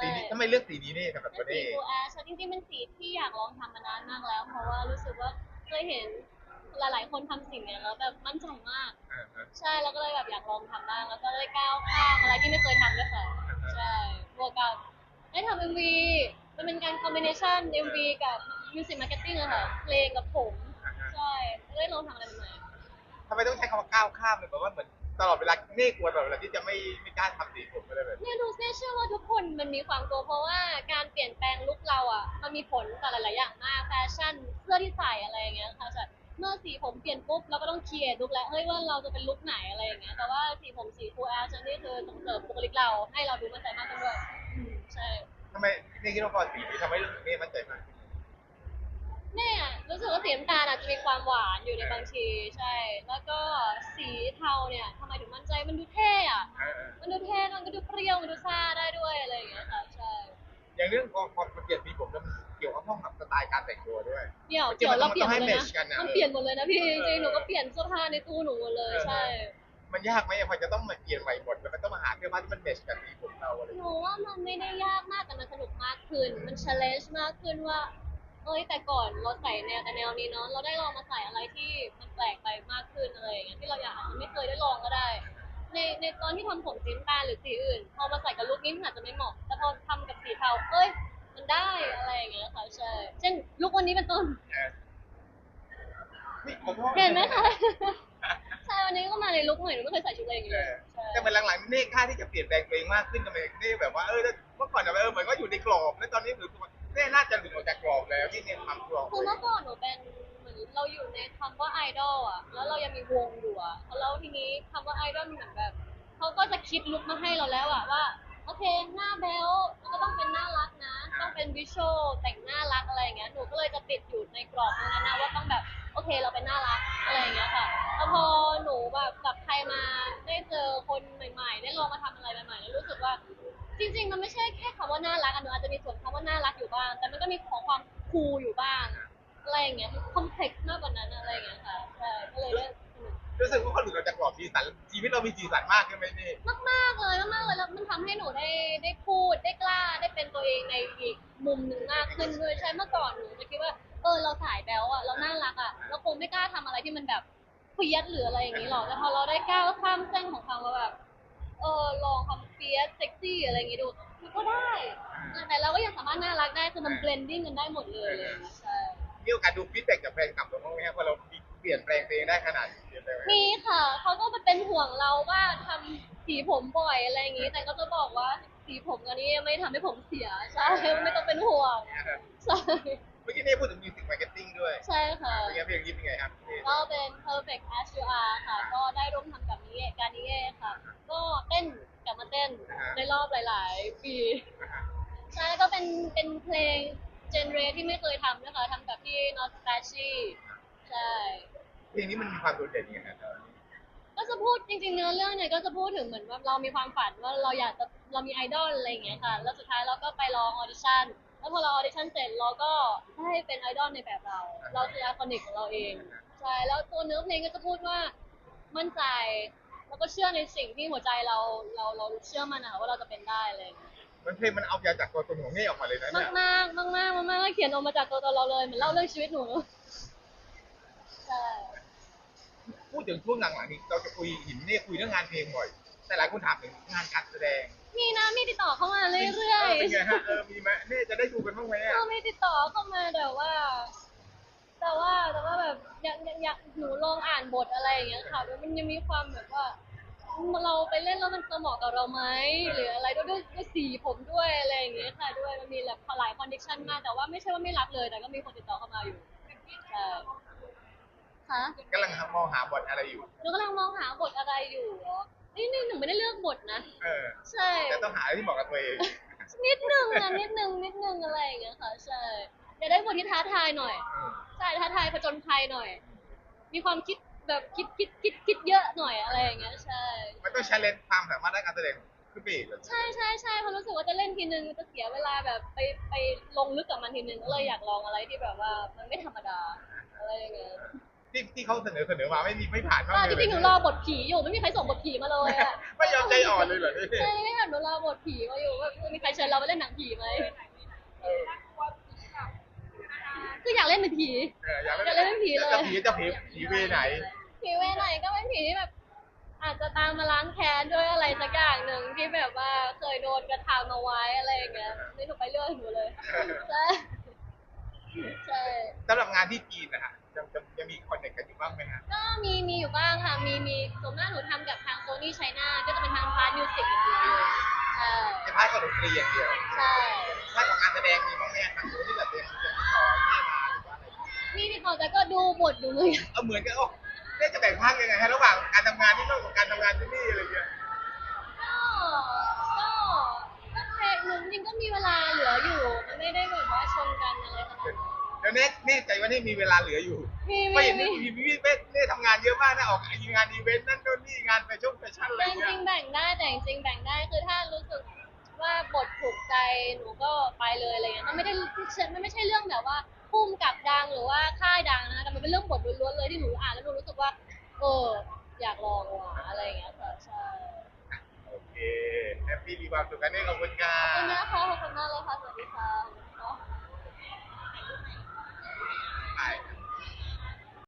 สีนี้ทำไมเลือกสีนี้นี่สำหรับเป็ตันวสีนี้ฟูแอชจริงๆเป็นสีที่อยากลองทำมานานมากแล้ว เพราะว่ารู้สึกว่าเคยเห็นหลายๆ คนทำสิ่งเนี้ยแล้วแบบมั่นใจมาก อ่าฮะใช่แล้วก็เลยแบบอยากลองทำบ้างแล้วก็ได้ก้าวข้ามอะไรที่ไม่เคยทำด้วยค่ะใช่บวกกับได้ทำเอ็มวีมันเป็นการคอมบิเนชันเอ็มวีกับมิวสิกมาร์เก็ตติ้งอะค่ะเพลงกับผมใช่ได้ลองทำอะไรใหม่ทำไมต้องใช้คำว่าก้าวข้ามเลยแบบว่าเหมือน ตลอดเวลาเน่กลัวตลอดเวลาที่จะไม่ไม่กล้าทำสีผมอะไรแบบนี้เนี่ยดูเน่เชื่อว่าทุกคนมันมีความกลัวเพราะว่าการเปลี่ยนแปลงลุคเราอะ มันมีผลต่อหลาย ๆ อย่างมากแฟชั่นเสื้อที่ใส่อะไรอย่างเงี้ยค่ะใช่เมื่อสีผมเปลี่ยนปุ๊บเราก็ต้องเคลียร์ลุคแล้วเฮ้ยว่าเราจะเป็นลุคไหนอะไรอย่างเงี้ยแต่ว่าสีผมสีฟูแอลชันนี่คือส่งเสริมบุคลิกเราให้เราดูมั่นใจมากขึ้นด้วยอืมใช่ทำไมเน่คิดว่าพอสีนี้ทำให้เรื่องเน่มั่นใจมากขึ้นเนี่ย รู้สึกว่าสีน้ำตาลอาจจะมีความหวานอยู่ในบางทีใช่ แล้วก็สีเทาเนี่ยทำไมถึงมั่นใจมันดูเท่อะเออมันดูเท่มันก็ดูเปรี้ยวมันดูซ่าได้ด้วยอะไรอย่างเงี้ยค่ะใช่ อย่างเรื่องพอพอเปลี่ยนสีผมแล้วมันเกี่ยวกับห้องกับสไตล์การแต่งตัวด้วย เดี๋ยวจริงๆเดี๋ยวเรามันเปลี่ยนหมดเลยต้องให้ match กันนะนะมันเปลี่ยนหมดเลยนะพี่เอจอริงๆหนูก็เปลี่ยนเสื้อผ้าในตู้หนูหมดเลยเออใช่ มันยากไหมอะพอจะต้องมาเปลี่ยนใหม่หมดแล้วมันต้องมาหาเสื้อผ้าที่มันเมชกับสีผมเราอะไรอย่างหเงี้ยนูว่ามันไม่ได้ยากมากแต่มันสนุกมากขึ้น มัน challenge มากขึ้นว่า เอ้ยแต่ก่อนเราใส่แนวแต่แนวนี้เนาะเราได้ลองมาใส่อะไรที่มันแปลกไปมากขึ้นอะไรอย่างเงี้ยที่เราอยากอาจจะไม่เคยได้ลองก็ได้ ในในตอนที่ทำผมสีน้ำตาลหรือสีอื่นพอมาใส่กับลุคนี้มันอาจจะไม่เหมาะแต่พอทำกับสีเทาเอ้ย มันได้อะไรอย่างเงี้ยค่ะใช่เช่นลุควันนี้เป็นต้นเออนี่ขอโทษเห็นไหมคะใช่วันนี้ก็มาในลุคใหม่หนูไม่เคยใส่ชุดอะไรอย่างเอเงี้ยอใช่แต่เป็นหลังๆเน่กล้าที่จะเปลี่ยนแปลงตัวเองมากขึ้นทำไมเน่แบบว่าเออเมื่อก่อนอะเออเหมือนก็อยู่ในกรอบแล้วตอนนี้ถือว่า เน่น่าจะหลุดออกจากกรอบแล้วที่เน่ทำกรอบคือเมื่อก่อนหนูเป็นเหมือนเราอยู่ในคำว่าไอดอลอะแล้วเรายังมีวงอยู่อะแล้วทีนี้คำว่าไอดอลมันเหมือนแบบเขาก็จะคิดลุกมาให้เราแล้วอะว่าโอเคหน้าเบลก็ต้องเป็นน่ารักนะ ต้องเป็นวิชวลแต่งหน้ารักอะไรอย่างเงี้ยหนู มีส่วนคำว่าน่ารักอยู่บ้าง แต่มันก็มีของความคูลอยู่บ้าง อะไรอย่างเงี้ย มันคอมเพล็กซ์มากกว่านั้นอะไรอย่างเงี้ยค่ะใช่ก็เลยเล่นสนุก รู้สึกว่าเขาหลุดออกจากกรอบสีสันชีวิตเรามีสีสันมากขึ้นไหมนี่มากๆเลยมากๆเลยแล้วมันทำให้หนูได้ได้พูดได้กล้าได้เป็นตัวเองในอีกมุมหนึ่งมากขึ้นด้วยใช่เมื่อก่อนหนูจะคิดว่าเออเราสายแบ๊วอะเราน่ารักอะเราคงไม่กล้าทำอะไรที่มันแบบเฟียสหรืออะไรอย่างงี้หรอกแต่พอเราได้ก้าวข้ามเส้นของความว่าแบบ เออลองความเฟียสเซ็กซี่อะไรอย่างงี้ดูมันก็ได้แต่เราก็ยังสามารถน่ารักได้คือมันเบลนดิ้งกันได้หมดเลยอะไรอย่างเลยใช่ มีโอกาสดูฟีดแบ็กจากแฟนคลับเราบ้างไหมครับพอเราเปลี่ยนแปลงตัวเองได้ขนาดนี้เปลี่ยนแปลงมีค่ะเขาก็มาเป็นห่วงเราว่าทำสีผมบ่อยอะไรอย่างงี้ แต่ก็จะบอกว่าสีผมตอนนี้ไม่ทำให้ผมเสียใช่ไม่ต้องเป็นห่วงใช่เมื่อกี้นี่พูดถึงมิวสิกมาร์เก็ตติ้งด้วยใช่ค่ะเป็นไงเพลงนี้เป็นไงครับนี่ก็เป็น perfect as you are ค่ะ ก็ได้ร่วมทำกับ นิเอการนิเอค่ะ ก็เต้นกลับมาเต้นในรอบหลาย ๆ ปีใช่ก็เป็นเป็นเพลงเจนเรที่ไม่เคยทำนะคะทำกับพี่ Not s p a c h y ใช่เพลงนี้มันมีความโดดเด่นยังไงครับก็จะพูดจริงๆเนื้อเรื่องเนี่ยก็จะพูดถึงเหมือนว่าเรามีความฝันว่าเราอยากจะเรามีไอดอลอะไรอย่างเงี้ยค่ะ แล้วสุดท้ายเราก็ไปลองออดิชั่นแล้วพอเราออดิชั่นเสร็จเราก็ได้เป็นไอดอลในแบบเรา เราคือไอคอนิกของเราเองใช่แล้วตัวเนื้อเพลงก็จะพูดว่ามั่นใจ แล้วก็เชื่อในสิ่งที่หัวใจเราเราเราเชื่อมันอะว่าเราจะเป็นได้อะไรอย่างเลย มันเพลงมันเอาจากตัวตนของเน่ออกมาเลยนะมาเนี่กยมากมากมากมากมากๆเขียนออกมาจากตัวตนเราเลยเหมือนเล่าเรื่องชีวิตหนูใช่พูดถึงช่วงหลังๆนี้เราจะคุยหินเน่คุยเรื่องงานเพลงบ่อย แต่หลายคนถามถึงงานการแสดงมีนะมีติดต่อเข้ามาเรื่อยเป็นไงๆฮะเออมีไหมเน่จะได้ดูกันบ้างไหมอะก็มีติดต่อเข้ามาแต่ว่า แต่ว่าแต่ว่าแบบอยากอยาก อยากหนูลองอ่านบทอะไรอย่างเงี้ยค่ะมันยังมีความแบบว่า เราไปเล่นแล้วมันจะเหมาะกับเราไหมหรืออะไรด้วยด้วยด้วยสีผมด้วยอะไรอย่างเงี้ยค่ะ ด้วยมันมีแบบหลายคอนดิชันมากแต่ว่าไม่ใช่ว่าไม่รับเลยแต่ก็มีคนติดต่อเข้ามาอยู่ใช่ค่ะกำลังมองหาบทอะไรอยู่ หนูกำลังมองหาบทอะไรอยู่เหรอนี่นี่หนูไม่ได้เลือกบทนะ เออใช่ แต่ต้องหาอะไรที่เหมาะกับตัวเอง นิดนึงอะนิดนึงนิดนึงอะไรอย่างเงี้ยค่ะ ใช่อยากได้บทที่ท้าทายหน่อยอืมใช่ท้าทายผจญภัยหน่อย มีความคิดแบบคิดคิดคิดคิดเยอะหน่อยอะไรอย่างเงี้ยใช่ มันต้องใช้เลนความสามารถด้านการแสดงขึ้นไปอีกเลยใช่ใช่ใช่เพราะรู้สึกว่าจะเล่นทีนึงจะเสียเวลาแบบไปไปลงลึกกับมันทีนึงก็เลยอยากลองอะไรที่แบบว่ามันไม่ธรรมดาอะไรอย่างเงี้ยที่ที่เขาเสนอเสนอมาไม่มีไม่ผ่านบ้างอะเลยจริงๆหนูรอบทผีอยู่ไม่มีใครส่งบทผีมาเลยอะไม่ยอมใจอ่อนเลยเหรอนี่ใช่ค่ะหนูรอบทผีมาอยู่ว่ามีใครเชิญเราไปเล่นหนังผีไหม เออ คืออยากเล่นเป็นผี เอออยากอยากเล่นเป็นผีเลย จะผีจะผีผีเวไหน ผีเวไหนก็เป็นผีที่แบบ อาจจะตามมาล้างแค้นด้วยอะไรสักอย่างหนึ่งที่แบบว่าเคยโดนกระทำเอาไว้อะไรอย่างเงี้ยนี่หนูไปเรื่อยหนูเลยใช่ใช่ สำหรับงานที่จีนนะฮะจะจะจะมีคอนเนคกันอยู่บ้างไหมฮะก็มีมีอยู่บ้างค่ะ มีมีส่วนมากหนูทำกับทางโซนี่ไชน่าก็จะเป็นทางพาร์ทมิวสิกอย่างเดียวเลยใช่ จะพาร์ทของดนตรีอย่างเดียวใช่ พาร์ทของงานแสดงมีบ้างไหมฮะ ดูบทอยู่เลยเออเหมือนกันโอ้ได้จะแบ่งภาคยังไงฮะระหว่างการทำงานที่โน่นกับการทำงานที่นี่อะไรเงี้ยก็ก็ก็เพลงหนูจริงๆก็มีเวลาเหลืออยู่ มันไม่ได้แบบว่าชนกันอะไรขนาดนั้นเดี๋ยวนี้แน่ใจว่านี่มีเวลาเหลืออยู่มีไม่มีเห็นมีนี่มีพี่เป้เนี่ยทำงานเยอะมากนะออกงานอีเวนต์นั่นโน่นนี่งานแฟชั่นแฟชั่นอะไรแต่จเงี้ริยงๆแบ่งได้แต่จริงๆแบ่งได้คือถ้ารู้สึกว่าบทถูกใจหนูก็ไปเลยอะไรเงี้ยมันไม่ได้มันไม่ใช่เรื่องแบบว่า พุ่มกับดังหรือว่าค่ายดังนะคะแต่มันเป็นเรื่องบทล้วนๆเลยที่หนูอ่านแล้วหนูรู้สึกว่า เออ อยากลองว่ะอะไรอย่างเงี้ยค่ะใช่โอเคแฮปปี้มีความสุขกันนี่ขอบคุณครัขอบคุณบมากค่ะขอบคุณมากเลยค่ะสวัสดีค่ะไป